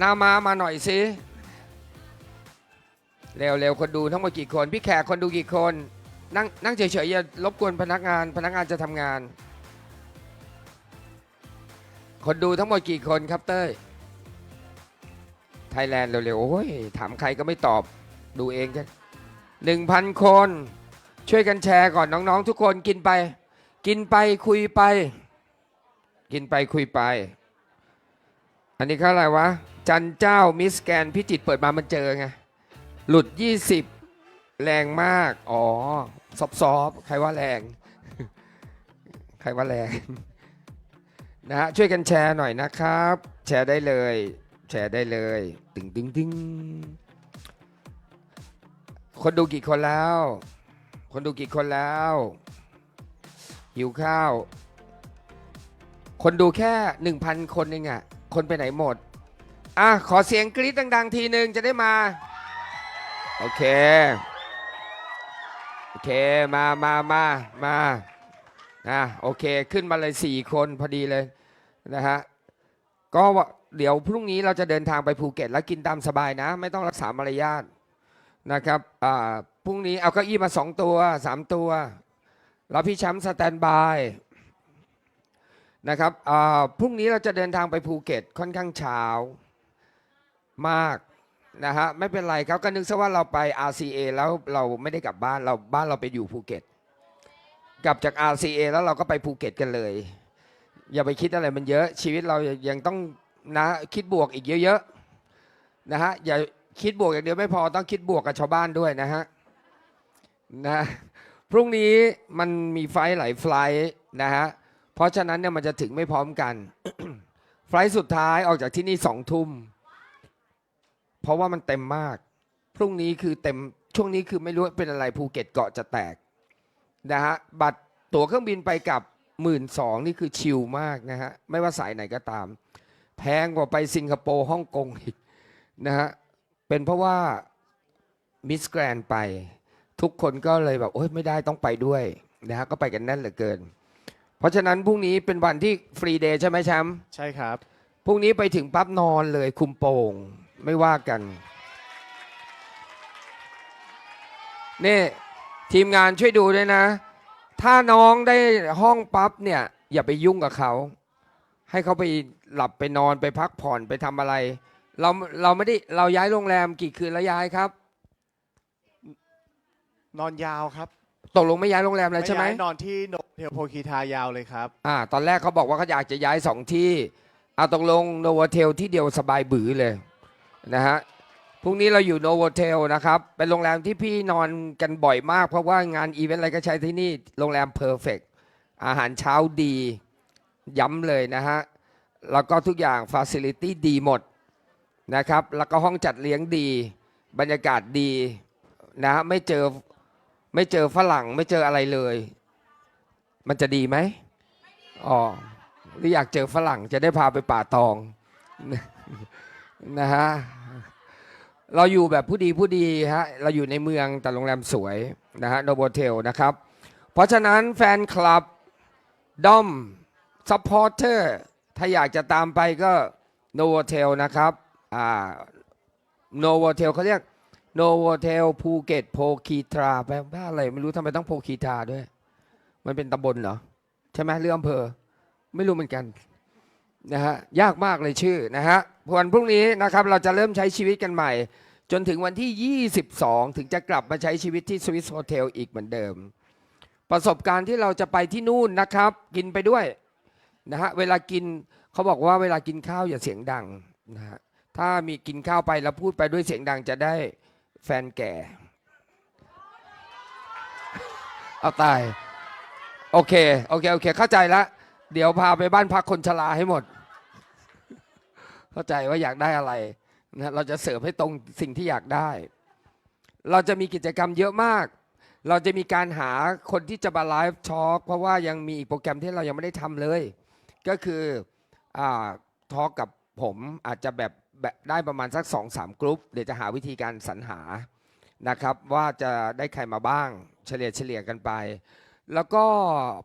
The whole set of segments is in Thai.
นามามาหน่อยสิเร็วเร็วคนดูทั้งหมดกี่คน พี่แขกคนดูกี่คน นั่งนั่งเฉยๆอย่ารบกวนพนักงาน พนักงานจะทำงาน คนดูทั้งหมดกี่คนครับเต้ยไทยแลนด์เร็วๆโอ้ยถามใครก็ไม่ตอบดูเองจ้ะหนึ่งพันคน ช่วยกันแชร์ก่อนน้องๆ ทุกคนกินไป กินไปคุยไป กินไปคุยไป อันนี้เขาอะไรวะ จันเจ้ามิสแกนพิจิตเปิดมามันเจอไง หลุด 20 แรงมาก อ๋อ ซอบซอบใครว่าแรง ใครว่าแรง นะฮะ ช่วยกันแชร์หน่อยนะครับ แชร์ได้เลย แชร์ได้เลย ตึงตึงตึงคนดูกี่คนแล้ว คนดูกี่คนแล้ว หิวข้าว คนดูแค่ 1,000 คนเองอะ คนไปไหนหมด อะ ขอเสียงกรี๊ดดัง ๆ ทีหนึ่งจะได้มา โอเค โอเค มามามามาอะโอเค ขึ้นมาเลย 4 คนพอดีเลยนะฮะ ก็เดี๋ยวพรุ่งนี้เราจะเดินทางไปภูเก็ต แล้วกินตามสบายนะ ไม่ต้องรักษามารยาทนะครับอ่าพรุ่งนี้เอาเก้าอี้มา 2 ตัว 3 ตัว แล้วพี่แชมป์สแตนบาย นะครับพรุ่งนี้เราจะเดินทางไปภูเก็ตค่อนข้างเช้ามากนะฮะไม่เป็นไรครับก็นึกซะว่าเราไป RCA แล้วเราไม่ได้กลับบ้านเราบ้านเราไปอยู่ภูเก็ต กลับจาก RCA แล้วเราก็ไปภูเก็ตกันเลย อย่าไปคิดอะไรมันเยอะชีวิตเรายังต้องนะคิดบวกอีกเยอะๆนะฮะอย่าคิดบวกอย่างเดียวไม่พอต้องคิดบวกกับชาวบ้านด้วยนะฮะนะพรุ่งนี้มันมีไฟล์หลายไฟล์นะฮะ เพราะฉะนั้นเนี่ยมันจะถึงไม่พร้อมกัน ไฟล์สุดท้ายออกจากที่นี่สองทุ่ม เพราะว่ามันเต็มมาก พรุ่งนี้คือเต็มช่วงนี้คือไม่รู้เป็นอะไรภูเก็ตเกาะจะแตกนะฮะบัตรตั๋วเครื่องบินไปกลับหมื่นสองนี่คือชิลมากนะฮะไม่ว่าสายไหนก็ตาม แพงกว่าไปสิงคโปร์ฮ่องกงอีกนะฮะเป็นเพราะว่ามิสแกรนไป ทุกคนก็เลยแบบ โอ๊ยไม่ได้ต้องไปด้วยนะฮะก็ไปกันแน่นเหลือเกิน เพราะฉะนั้นพรุ่งนี้เป็นวันที่ฟรีเดย์ใช่ไหมแชมป์ใช่ครับ พรุ่งนี้ไปถึงปั๊บนอนเลยคุมโป่งไม่ว่ากันนี่ทีมงานช่วยดูด้วยนะ ถ้าน้องได้ห้องปั๊บเนี่ย อย่าไปยุ่งกับเขา ให้เขาไปหลับไปนอนไปพักผ่อนไปทำอะไร เราเราไม่ได้เราย้ายโรงแรมกี่คืนแล้วย้ายครับ นอนยาวครับ ตกลงไม่ย้ายโรงแรมแล้วใช่ไหมย้ายนอนที่โนเทลโพคีทายาวเลยครับ อ่า ตอนแรกเขาบอกว่าเขาอยากจะย้ายสองที่เอาตกลงโนวเทลที่เดียวสบายบือเลยนะฮะพรุ่งนี้เราอยู่โนวเทลนะครับ เป็นโรงแรมที่พี่นอนกันบ่อยมาก เพราะว่างานอีเวนต์อะไรก็ใช้ที่นี่โรงแรมเพอร์เฟกอาหารเช้าดี ย้ำเลยนะฮะ แล้วก็ทุกอย่างฟ a ซิลิตี้ดีหมดนะครับ แล้วก็ห้องจัดเลี้ยงดี บรรยากาศดีนะฮะไม่เจอ ไม่เจอฝรั่งไม่เจออะไรเลย มันจะดีไหมอ๋อหรืออยากเจอฝรั่งจะได้พาไปป่าตองนะฮะเราอยู่แบบผู้ดีผู้ดีฮะเราอยู่ในเมืองแต่โรงแรมสวยนะฮะโนโบเทลนะครับ เพราะฉะนั้นแฟนคลับด้อมซัพพอร์เตอร์ถ้าอยากจะตามไปก็โนโวเทลนะครับอ่าโนโวเทลเขาเรียก โนโวเทลภูเก็ตโพคีตราแปลว่าอะไรไม่รู้ทำไมต้องโพคีตราด้วย มันเป็นตำบลเหรอ ใช่ไหมเรื่องอำเภอ ไม่รู้เหมือนกันนะฮะยากมากเลยชื่อนะฮะวันพรุ่งนี้นะครับเราจะเริ่มใช้ชีวิตกันใหม่ จนถึงวันที่ 22 ถึงจะกลับมาใช้ชีวิตที่สวิสโฮเทลอีกเหมือนเดิม ประสบการณ์ที่เราจะไปที่นู่นนะครับ กินไปด้วยนะฮะเวลากินเขาบอกว่าเวลากินข้าวอย่าเสียงดังนะฮะถ้ามีกินข้าวไปแล้วพูดไปด้วยเสียงดังจะได้ แฟนแก่ เอาตาย โอเค โอเค โอเค เข้าใจละเดี๋ยวพาไปบ้านพักคนชราให้หมด เข้าใจว่าอยากได้อะไรนะเราจะเสิร์ฟให้ตรงสิ่งที่อยากได้ เราจะมีกิจกรรมเยอะมาก เราจะมีการหาคนที่จะมาไลฟ์ทอล์กเพราะว่ายังมีอีกโปรแกรมที่เรายังไม่ได้ทำเลย ก็คืออทอล์กกับผมอาจจะแบบ แบบได้ประมาณสัก2อสามกลุ่มเดี๋ยวจะหาวิธีการสรรหานะครับ ว่าจะได้ใครมาบ้างเฉลี่ยเฉลี่ยกันไป แล้วก็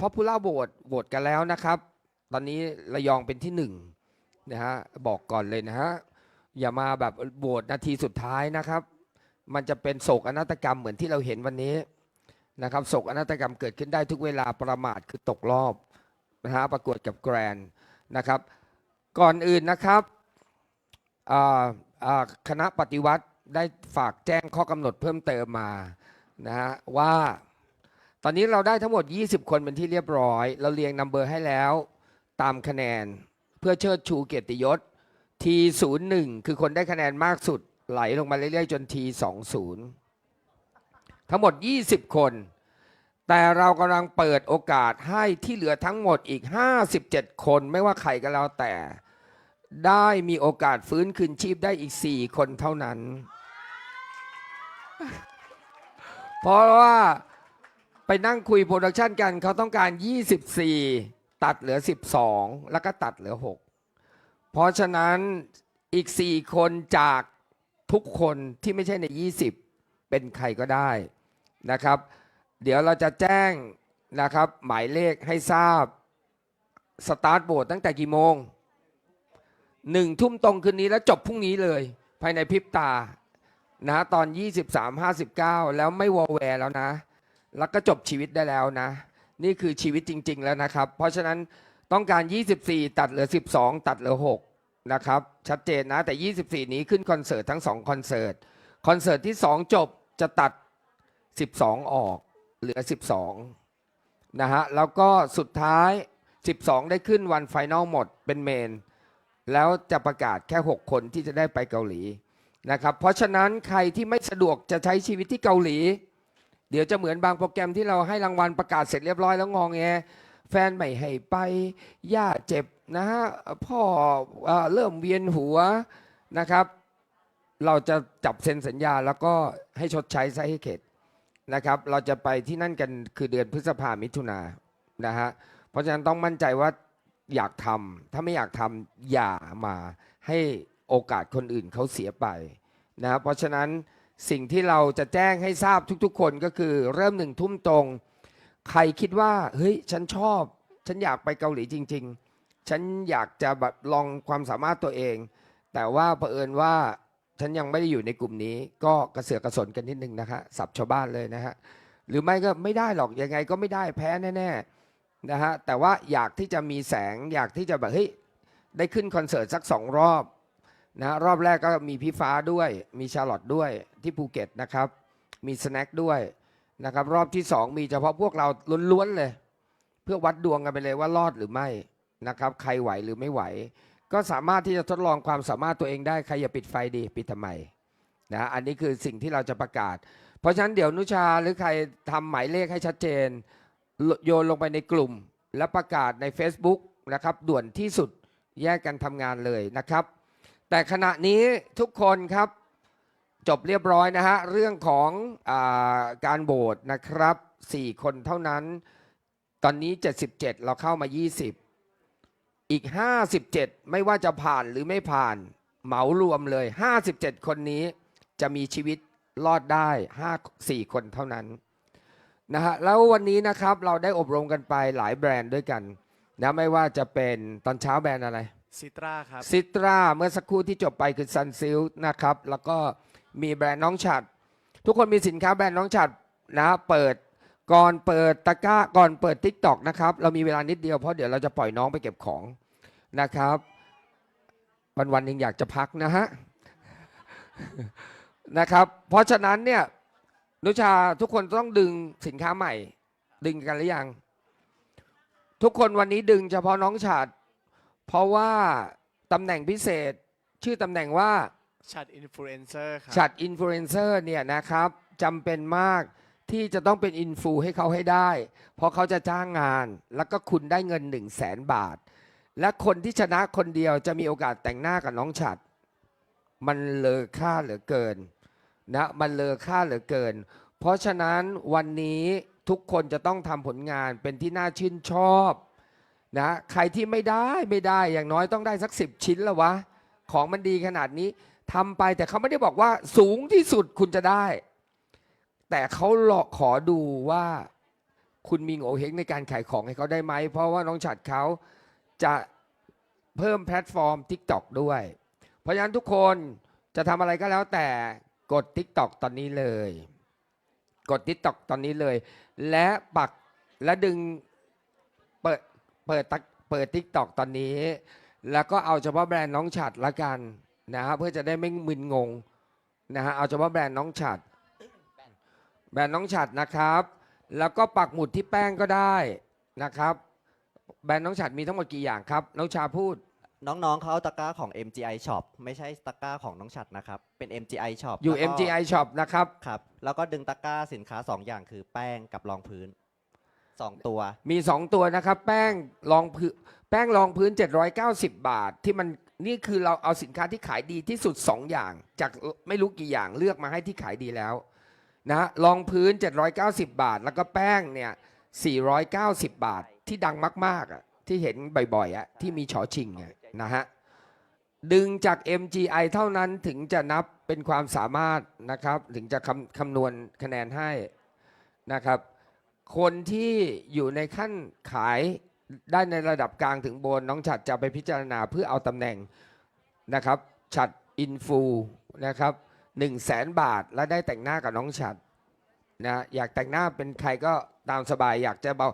พ o p u l a r vote โหวตกันแล้วนะครับ ตอนนี้ระยองเป็นที่หนึ่งนะฮะบอกก่อนเลยนะฮะอย่ามาแบบโหวตนาทีสุดท้ายนะครับ มันจะเป็นโศกอนาฏกรรมเหมือนที่เราเห็นวันนี้นะครับโศกอนาฏกรรมเกิดขึ้นได้ทุกเวลาประมาทคือตกรอบนะฮะประกวดกับแกรนนะครับ ก่อนอื่นนะครับ คณะปฏิวัติได้ฝากแจ้งข้อกำหนดเพิ่มเติมมานะฮะว่าตอนนี้เราได้ทั้งหมด 20 คนเป็นที่เรียบร้อย เราเรียงนัมเบอร์ให้แล้วตามคะแนนเพื่อเชิดชูเกียรติยศ T01 คือคนได้คะแนนมากสุดไหลลงมาเรื่อยๆ จน T20 ทั้งหมด 20 คน แต่เรากำลังเปิดโอกาสให้ที่เหลือทั้งหมดอีก 57 คนไม่ว่าใครก็แล้วแต่ ได้มีโอกาสฟื้นคืนชีพได้อีก4คนเท่านั้น เพราะว่าไปนั่งคุยโปรดักชันกันเขาต้องการ 24 ตัดเหลือ 12 แล้วก็ตัดเหลือ 6 เพราะฉะนั้นอีก 4 คนจากทุกคนที่ไม่ใช่ใน 20 เป็นใครก็ได้นะครับ เดี๋ยวเราจะแจ้งนะครับหมายเลขให้ทราบ สตาร์ทโหวตตั้งแต่กี่โมง หนึ่งทุ่มตรงคืนนี้แล้วจบพรุ่งนี้เลย ภายในพริบตานะตอน 23.59 แล้วไม่วอลแวร์แล้วนะ แล้วก็จบชีวิตได้แล้วนะ นี่คือชีวิตจริง ๆ แล้วนะครับ เพราะฉะนั้นต้องการ 24 ตัดเหลือ 12 ตัดเหลือ 6 นะครับ ชัดเจนนะ แต่ 24 นี้ขึ้นคอนเสิร์ตทั้ง 2 คอนเสิร์ต คอนเสิร์ตที่ 2 จบจะตัด 12 ออก เหลือ 12 นะฮะ แล้วก็สุดท้าย 12 ได้ขึ้นวันไฟนอลหมดเป็นเมน แล้วจะประกาศแค่ 6 คนที่จะได้ไปเกาหลีนะครับ เพราะฉะนั้นใครที่ไม่สะดวกจะใช้ชีวิตที่เกาหลี เดี๋ยวจะเหมือนบางโปรแกรมที่เราให้รางวัลประกาศเสร็จเรียบร้อยแล้วงองแงแฟนไม่ให้ไปย่าเจ็บนะฮะพ่อเอ่อเริ่มเวียนหัวนะครับ เราจะจับเซ็นสัญญาแล้วก็ให้ชดใช้ซะให้เข็ดนะครับ เราจะไปที่นั่นกันคือเดือนพฤษภามิถุนานะฮะเพราะฉะนั้นต้องมั่นใจว่า อยากทำถ้าไม่อยากทำอย่ามาให้โอกาสคนอื่นเขาเสียไปนะครับเพราะฉะนั้นสิ่งที่เราจะแจ้งให้ทราบทุกๆ คนก็คือเริ่มหนึ่งทุ่มตรง ใครคิดว่าเฮ้ยฉันชอบ ฉันอยากไปเกาหลีจริง ๆ ฉันอยากจะแบบลองความสามารถตัวเอง แต่ว่าเผอิญว่าฉันยังไม่ได้อยู่ในกลุ่มนี้ ก็กระเสือกกระสนกันนิดนึงนะคะสับชาวบ้านเลยนะฮะหรือไม่ก็ไม่ได้หรอกยังไงก็ไม่ได้แพ้แน่ๆ นะฮะแต่ว่าอยากที่จะมีแสงอยากที่จะแบบเฮ้ยได้ขึ้นคอนเสิร์ตสักสองรอบนะรอบแรกก็มีพี่ฟ้าด้วย มีชาลอตด้วยที่ภูเก็ตนะครับ มีสแน็คด้วยนะครับ รอบที่สองมีเฉพาะพวกเราล้วนๆเลย เพื่อวัดดวงกันไปเลยว่ารอดหรือไม่นะครับ ใครไหวหรือไม่ไหว ก็สามารถที่จะทดลองความสามารถตัวเองได้ใครอย่าปิดไฟดีปิดทำไมนะอันนี้คือสิ่งที่เราจะประกาศ เพราะฉะนั้นเดี๋ยวนุชาหรือใครทำหมายเลขให้ชัดเจน โยนลงไปในกลุ่ม และประกาศใน Facebook นะครับด่วนที่สุดแยกกันทำงานเลยนะครับ แต่ขณะนี้ทุกคนครับจบเรียบร้อยนะฮะเรื่องของอาการโหวตนะครับ 4 คนเท่านั้น ตอนนี้ 77 เราเข้ามา 20 อีก 57 ไม่ว่าจะผ่านหรือไม่ผ่านเหมารวมเลย 57 คนนี้จะมีชีวิตรอดได้ 5 4 คนเท่านั้น นะฮะแล้ววันนี้นะครับเราได้อบรมกันไปหลายแบรนด์ด้วยกันนะไม่ว่าจะเป็นตอนเช้าแบรนด์อะไรซิตราครับซิตราเมื่อสักครู่ที่จบไปคือซันซิลนะครับแล้วก็มีแบรนด์น้องฉัดทุกคนมีสินค้าแบรนด์น้องฉัดนะเปิดก่อนเปิดตะกร้าก่อนเปิดทิกตอกนะครับเรามีเวลานิดเดียวเพราะเดี๋ยวเราจะปล่อยน้องไปเก็บของนะครับ วันวันๆยังอยากจะพักนะฮะนะครับ เพราะฉะนั้นเนี่ย นุชาทุกคนต้องดึงสินค้าใหม่ ดึงกันหรือยัง ทุกคนวันนี้ดึงเฉพาะน้องฉัดเพราะว่าตำแหน่งพิเศษ ชื่อตำแหน่งว่าชัดอินฟลูเอนเซอร์ครับฉัดอินฟลูเอนเซอร์เนี่ยนะครับจำเป็นมากที่จะต้องเป็นอินฟูให้เขาให้ได้ เพราะเขาจะจ้างงาน แล้วก็คุณได้เงิน1 0 0 0 0แสนบาท และคนที่ชนะคนเดียวจะมีโอกาสแต่งหน้ากับน้องฉัด มันเลอค่าเหลือเกิน นะมันเลอค่าเหลือเกิน เพราะฉะนั้นวันนี้ทุกคนจะต้องทำผลงานเป็นที่น่าชื่นชอบนะใครที่ไม่ได้ไม่ได้อย่างน้อยต้องได้สักสิบชิ้นล้ววะ ของมันดีขนาดนี้ทำไปแต่เขาไม่ได้บอกว่าสูงที่สุดคุณจะได้ แต่เขาหลอกขอดูว่าคุณมีโงเฮงในการขายของให้เขาได้ไหม เพราะว่าน้องฉัดเขาจะเพิ่มแพลตฟอร์ม TikTok ด้วย เพราะฉะนั้นทุกคนจะทำอะไรก็แล้วแต่ กด TikTok ตอนนี้เลย กด TikTok ตอนนี้เลย และปักและดึงเปิดเปิดตักเปิด TikTok ตอนนี้ แล้วก็เอาเฉพาะแบรนด์น้องฉัดละกันนะฮะเพื่อจะได้ไม่มึนงงนะฮะเอาเฉพาะแบรนด์น้องฉัดแบรนด์น้องฉัดนะครับ แล้วก็ปักหมุดที่แป้งก็ได้นะครับ แบรนด์น้องฉัดมีทั้งหมดกี่อย่างครับ น้องชาพูด น้องๆเขาเอาตะกร้าของ MGI Shop ไม่ใช่ตะกร้าของน้องฉัดนะครับ เป็น MGI Shop อยู่ แล้วก็ MGI Shop นะครับ ครับ แล้วก็ดึงตะกร้าสินค้า 2 อย่างคือแป้งกับรองพื้น 2 ตัว มี 2 ตัวนะครับ แป้งรองพื้นแป้งรองพื้น 790 บาท ที่มันนี่คือเราเอาสินค้าที่ขายดีที่สุด 2 อย่าง จากไม่รู้กี่อย่างเลือกมาให้ที่ขายดีแล้วนะฮะรองพื้น 790 บาท แล้วก็แป้งเนี่ย490 บาทที่ดังมากๆอะที่เห็นบ่อยๆอะที่มีชอชิงอะ นะฮะดึงจาก MGI เท่านั้นถึงจะนับเป็นความสามารถนะครับ ถึงจะคำคำนวณคะแนนให้นะครับ คนที่อยู่ในขั้นขายได้ในระดับกลางถึงบน น้องฉัดจะไปพิจารณาเพื่อเอาตำแหน่งนะครับ ฉัดอินฟูนะครับหนึ่งแสนบาทและได้แต่งหน้ากับน้องฉัดนะอยากแต่งหน้าเป็นใครก็ตามสบายอยากจะเบา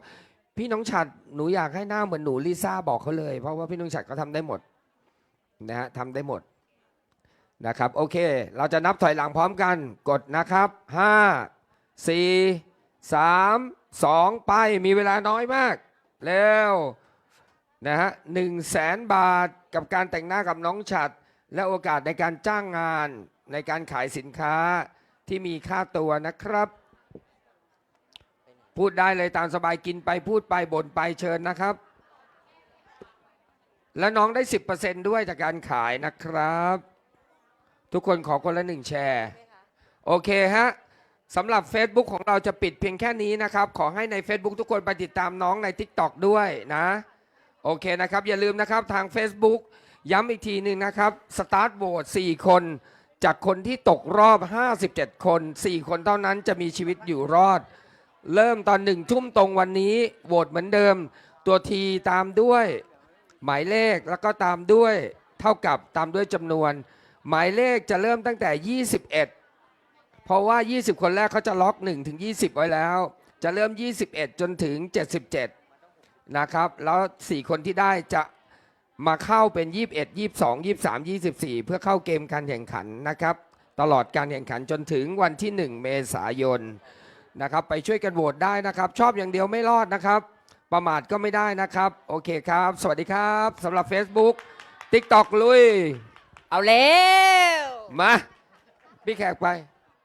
พี่น้องฉัดหนูอยากให้หน้าเหมือนหนูลิซ่าบอกเขาเลย เพราะว่าพี่น้องฉัดเขาทำได้หมดนะฮะทำได้หมดนะครับโอเค เราจะนับถอยหลังพร้อมกันกดนะครับห้าสี่สามสองไปมีเวลาน้อยมากเร็วนะฮะหนึ่งแสนบาทกับการแต่งหน้ากับน้องฉัด และโอกาสในการจ้างงานในการขายสินค้าที่มีค่าตัวนะครับ พูดได้เลยตามสบายกินไปพูดไปบ่นไปเชิญนะครับ และน้องได้ 10%ด้วยจากการขายนะครับ ทุกคนขอคนละหนึ่งแชร์ โอเคฮะสำหรับ Facebook ของเราจะปิดเพียงแค่นี้นะครับ ขอให้ใน Facebook ทุกคนไปติดตามน้องใน TikTok ด้วยนะ โอเคนะครับ อย่าลืมนะครับทาง Facebook ย้ำอีกทีหนึ่งนะครับ Start Vote 4คน จากคนที่ตกรอบ 57 คน 4 คนเท่านั้นจะมีชีวิตอยู่รอด เริ่มตอนหนึ่งทุ่มตรงวันนี้โหวตเหมือนเดิม ตัวทีตามด้วย หมายเลขแล้วก็ตามด้วยเท่ากับตามด้วยจำนวน หมายเลขจะเริ่มตั้งแต่ 21 เพราะว่า 20 คนแรกเขาจะล็อก 1 ถึง 20 ไว้แล้ว จะเริ่ม 21 จนถึง 77 นะครับ แล้ว 4 คนที่ได้จะมาเข้าเป็น 21 22 23 24 เพื่อเข้าเกมการแข่งขันนะครับ ตลอดการแข่งขันจนถึงวันที่ 1 เมษายน นะครับ ไปช่วยกันโหวตได้นะครับ ชอบอย่างเดียวไม่รอดนะครับ ประมาทก็ไม่ได้นะครับ โอเคครับ สวัสดีครับสำหรับ Facebook TikTok ลุย เอาแล้วมา พี่แขกไป